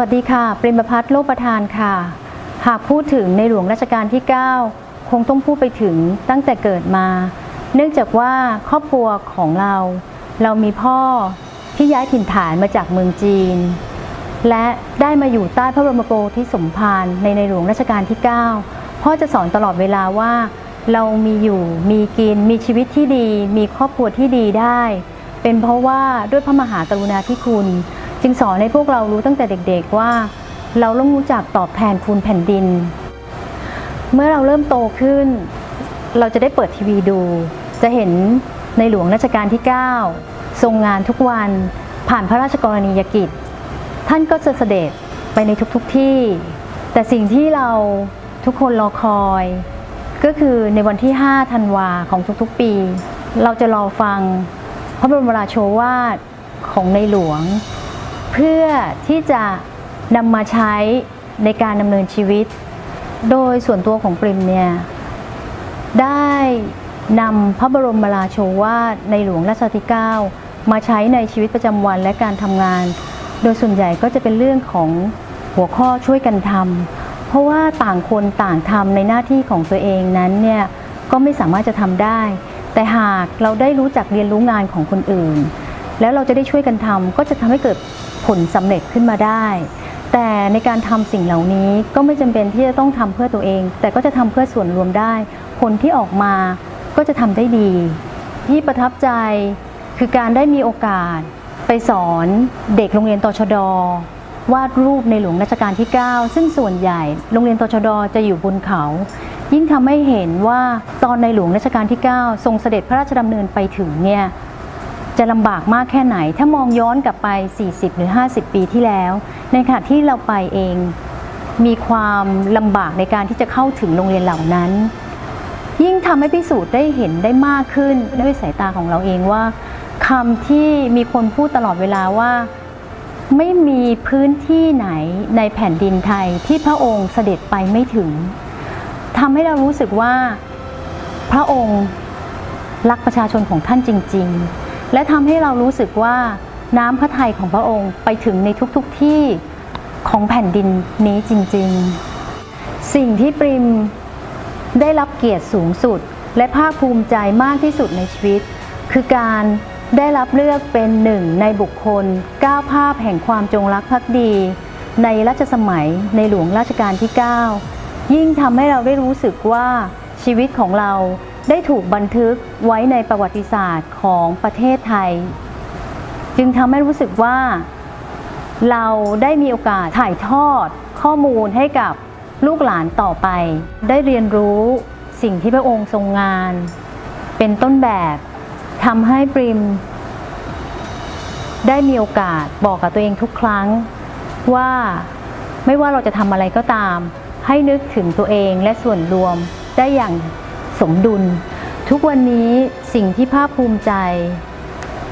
วัสดีค่ะ ปริมพัฒน์โลกประทานค่ะ หากพูดถึงในหลวงรัชกาลที่ 9 คงต้องพูดไปถึงตั้งแต่เกิดมา เนื่องจากว่าครอบครัวของเรา เรามีพ่อที่ย้ายถิ่นฐานมาจากเมืองจีน และได้มาอยู่ใต้พระบรมโกธิสมภารในในหลวงรัชกาลที่ 9 พ่อจะสอนตลอดเวลาว่า เรามีอยู่มีกินมีชีวิตที่ดี มีครอบครัวที่ดีได้ เป็นเพราะว่าด้วยพระมหากรุณาธิคุณ จึงสอนให้พวกเรารู้ตั้งแต่เด็กๆว่า เราต้องรู้จักตอบแทนคุณแผ่นดิน เมื่อเราเริ่มโตขึ้น เราจะได้เปิดทีวีดู จะเห็นในหลวงรัชกาลที่ 9 ทรงงานทุกวันผ่านพระราชกรณียกิจ ท่านก็จะเสด็จไปในทุกๆทที่ แต่สิ่งที่เราทุกคนรอคอย ก็คือในวันที่ 5 ธันวาของทุกๆปี เราจะรอฟังพระบรมราโชวาทของในหลวง เพื่อที่จะนำมาใช้ในการดำเนินชีวิต โดยส่วนตัวของปริมเนี่ยได้นำพระบรมราโชวาทในหลวงรัชกาลที่ 9 มาใช้ในชีวิตประจำวันและการทำงาน โดยส่วนใหญ่ก็จะเป็นเรื่องของหัวข้อช่วยกันทำเพราะว่าต่างคนต่างทำในหน้าที่ของตัวเองนั้นเนี่ยก็ไม่สามารถจะทำได้ แต่หากเราได้รู้จักเรียนรู้งานของคนอื่น แล้วเราจะได้ช่วยกันทำก็จะทำให้เกิดผลสำเร็จขึ้นมาได้ แต่ในการทำสิ่งเหล่านี้ก็ไม่จำเป็นที่จะต้องทำเพื่อตัวเอง แต่ก็จะทำเพื่อส่วนรวมได้ ผลที่ออกมาก็จะทำได้ดี ที่ประทับใจคือการได้มีโอกาสไปสอนเด็กโรงเรียนตชดวาดรูปในหลวงรัชกาลที่ 9 ซึ่งส่วนใหญ่โรงเรียนตชดจะอยู่บนเขา ยิ่งทำให้เห็นว่าตอนในหลวงรัชกาลที่ 9 ทรงเสด็จพระราชดำเนินไปถึงเนี่ย จะลำบากมากแค่ไหน ถ้ามองย้อนกลับไป 40 หรือ 50 ปีที่แล้ว ในขณะที่เราไปเองมีความลำบากในการที่จะเข้าถึงโรงเรียนเหล่านั้น ยิ่งทำให้พิสูจน์ได้เห็นได้มากขึ้นด้วยสายตาของเราเองว่าคำที่มีคนพูดตลอดเวลาว่าไม่มีพื้นที่ไหนในแผ่นดินไทยที่พระองค์เสด็จไปไม่ถึงทำให้เรารู้สึกว่าพระองค์รักประชาชนของท่านจริง ๆ และทำให้เรารู้สึกว่าน้ำพระทัยของพระองค์ไปถึงในทุกๆทที่ของแผ่นดินนี้จริงๆ สิ่งที่ปริมได้รับเกียรติสูงสุด และภาคภูมิใจมากที่สุดในชีวิต คือการได้รับเลือกเป็นหนึ่งในบุคคลก้าวภาพแห่งความจงรักภักดี ในรัชสมัยในหลวงราชการที่ 9 ยิ่งทำให้เราได้รู้สึกว่าชีวิตของเรา ได้ถูกบันทึกไว้ในประวัติศาสตร์ของประเทศไทย จึงทำให้รู้สึกว่า เราได้มีโอกาสถ่ายทอดข้อมูลให้กับลูกหลานต่อไป ได้เรียนรู้สิ่งที่พระองค์ทรงงาน เป็นต้นแบบทำให้ปริม ได้มีโอกาสบอกกับตัวเองทุกครั้ง ว่าไม่ว่าเราจะทำอะไรก็ตาม ให้นึกถึงตัวเองและส่วนรวมได้อย่าง สมดุล ทุกวันนี้สิ่งที่ภาคภูมิใจ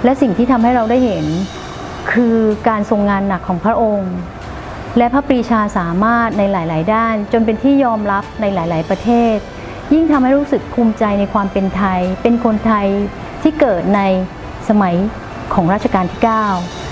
และสิ่งที่ทำให้เราได้เห็น คือการทรงงานหนักของพระองค์ และพระปรีชาสามารถในหลาย ๆ ด้าน จนเป็นที่ยอมรับในหลาย ๆ ประเทศ ยิ่งทำให้รู้สึกภูมิใจในความเป็นไทย เป็นคนไทยที่เกิดในสมัยของรัชกาลที่ 9